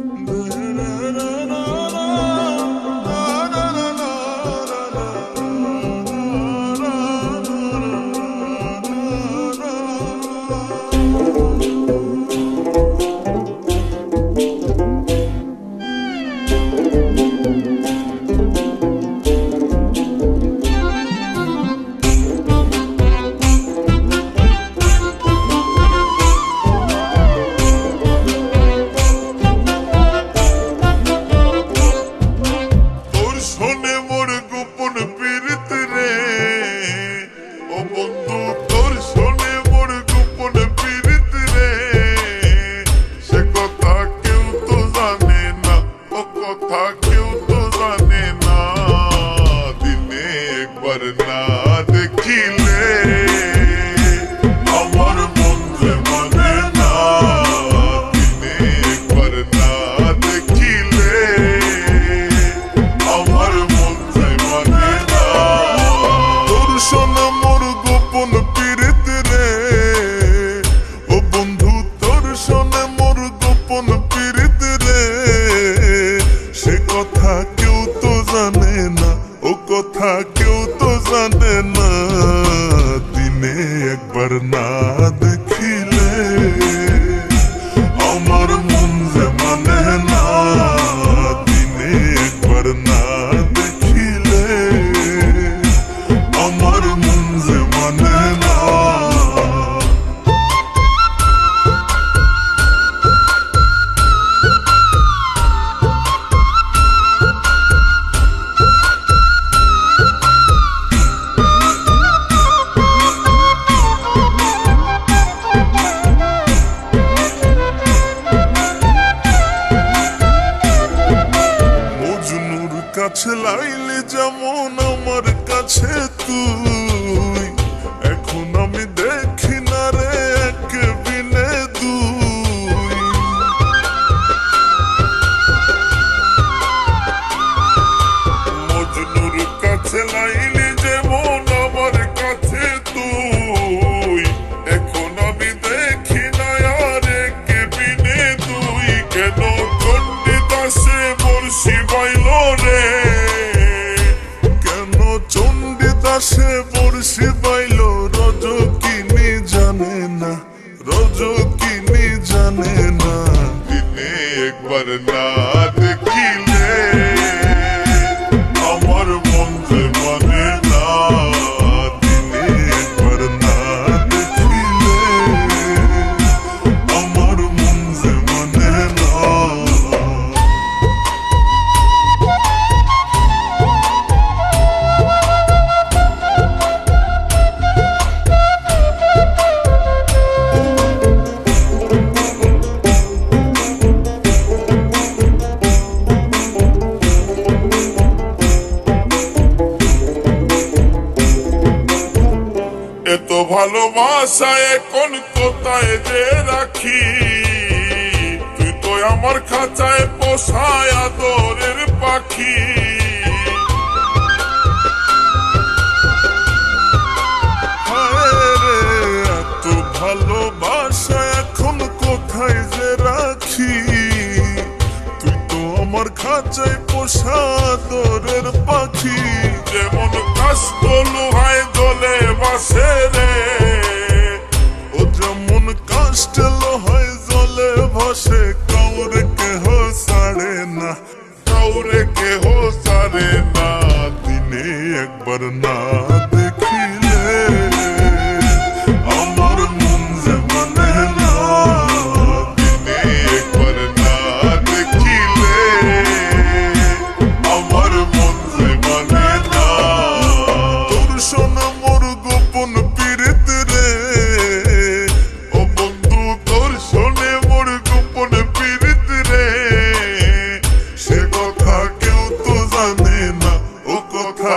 Boo. কথা কেউ তো জানে না দিনে একবার না কাছে লাইলে যেমন আমার কাছে তুই, এখন আমি দেখি না রে এক বিনে দুই। মজনুর কাছে লাইলে যেমন চণ্ডীদাসে বর্ষি বাইল রজ কিনি জানে না রজ কিনি জানে না দিনে একবার না ভালোবাসা এখন কোথায় যে রাখি? তুই তো আমার খাঁচায় পোষায় আদরের পাখি। ভালোবাসা এখন কোথায় যে রাখি? তুই তো আমার খাঁচায় পোষা দরের পাখি। যেমন কাস্ত লোহায় জলে বাসে কাউ রেখে হো সারে না দিনে একবার না দেখিলে কথা কেউ তো জানে না ও কথা